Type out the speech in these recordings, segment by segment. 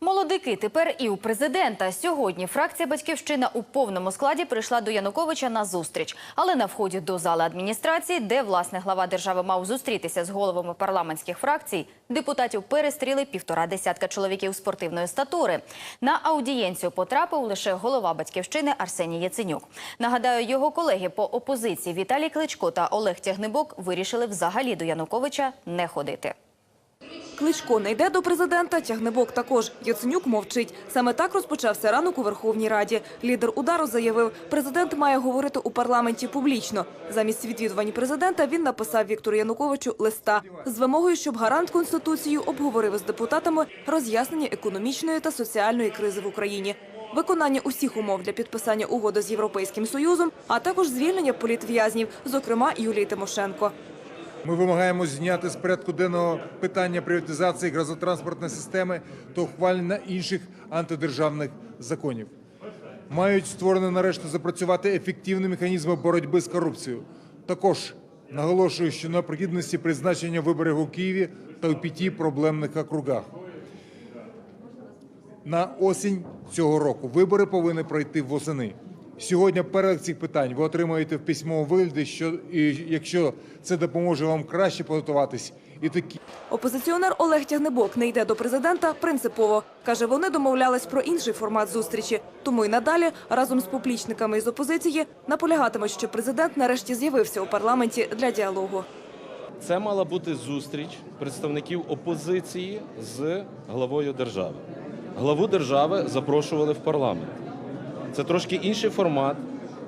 Молодики тепер і у президента. Сьогодні фракція Батьківщина у повному складі прийшла до Януковича на зустріч. Але на вході до зали адміністрації, де власне глава держави мав зустрітися з головами парламентських фракцій, депутатів перестріли півтора десятка чоловіків спортивної статури. На аудієнцію потрапив лише голова Батьківщини Арсеній Яценюк. Нагадаю, його колеги по опозиції Віталій Кличко та Олег Тягнебок вирішили взагалі до Януковича не ходити. Кличко не йде до президента, тягнебок також. Яценюк мовчить. Саме так розпочався ранок у Верховній Раді. Лідер удару заявив, президент має говорити у парламенті публічно. Замість відвідувань президента він написав Віктору Януковичу листа з вимогою, щоб гарант Конституції обговорив з депутатами роз'яснення економічної та соціальної кризи в Україні. Виконання усіх умов для підписання угоди з Європейським Союзом, а також звільнення політв'язнів, зокрема Юлії Тимошенко. Ми вимагаємо зняти з порядку денного питання приватизації газотранспортної системи та ухвалення інших антидержавних законів. Мають створено нарешті запрацювати ефективні механізми боротьби з корупцією. Також наголошую, що на необхідності призначення виборів у Києві та у п'яти проблемних округах. На осінь цього року вибори повинні пройти восени. Сьогодні перегляд цих питань ви отримаєте в письмовому вигляді, що і якщо це допоможе вам краще підготуватись, і такі Опозиціонер Олег Тягнебок не йде до президента принципово. Каже, вони домовлялись про інший формат зустрічі. Тому й надалі разом з поплічниками із опозиції наполягатимуть, що президент нарешті з'явився у парламенті для діалогу. Це мала бути зустріч представників опозиції з главою держави. Главу держави запрошували в парламент. Це трошки інший формат,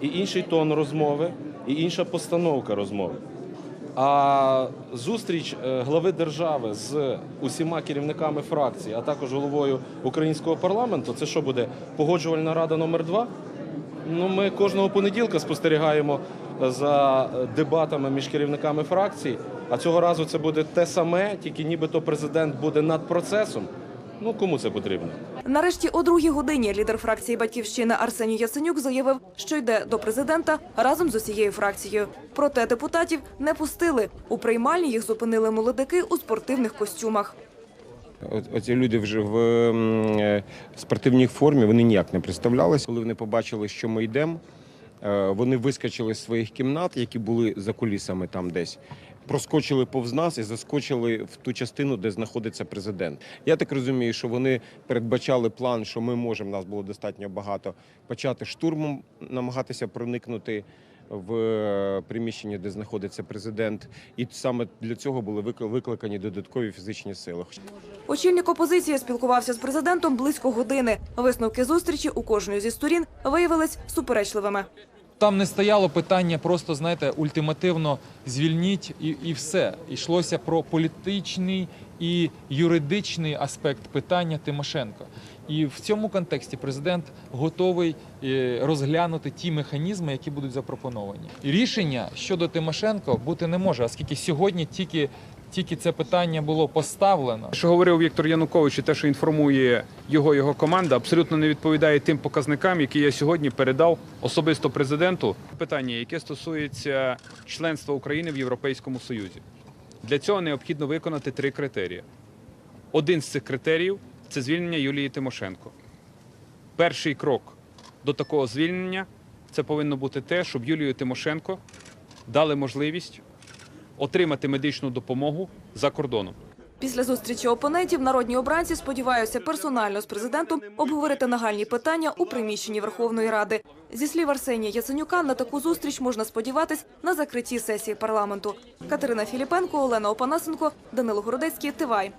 і інший тон розмови, і інша постановка розмови. А зустріч е, глави держави з усіма керівниками фракцій, а також головою українського парламенту, це що буде погоджувальна рада номер 2 Ну, ми кожного понеділка спостерігаємо за е, дебатами між керівниками фракцій. А цього разу це буде те саме, тільки нібито президент буде над процесом. Ну кому це потрібно? Нарешті о другій годині лідер фракції «Батьківщина» Арсеній Яценюк заявив, що йде до президента разом з усією фракцією. Проте депутатів не пустили. У приймальні їх зупинили молодики у спортивних костюмах. От- Оці люди вже в е, спортивній формі вони ніяк не представлялися. Коли вони побачили, що ми йдемо, вони вискочили з своїх кімнат, які були за кулісами там десь. Проскочили повз нас і заскочили в ту частину, де знаходиться президент. Я так розумію, що вони передбачали план, що ми можемо, нас було достатньо багато, почати штурмом намагатися проникнути в е, приміщення, де знаходиться президент. І саме для цього були викликані додаткові фізичні сили. Очільник опозиції спілкувався з президентом близько години. Висновки зустрічі у кожної зі сторін виявились суперечливими. Там не стояло питання просто, знаєте, ультимативно звільніть і, і все. Йшлося про політичний і юридичний аспект питання Тимошенко. І в цьому контексті президент готовий е, розглянути ті механізми, які будуть запропоновані. Рішення щодо Тимошенко бути не може, оскільки сьогодні тільки, тільки це питання було поставлено. Що говорив Віктор Янукович, і те, що інформує його його команда, абсолютно не відповідає тим показникам, які я сьогодні передав особисто президенту. Питання, яке стосується членства України в Європейському Союзі. Для цього необхідно виконати три критерії. Один з цих критеріїв це звільнення Юлії Тимошенко. Перший крок до такого звільнення це повинно бути те, щоб Юлію Тимошенко дали можливість отримати медичну допомогу за кордоном. Після зустрічі опонентів народні обранці сподіваються персонально з президентом обговорити нагальні питання у приміщенні Верховної Ради. Зі слів Арсенія Яценюка, на таку зустріч можна сподіватись на закритті сесії парламенту. Катерина Філіпенко, Олена Опанасенко, Данило Городецький, Тивай.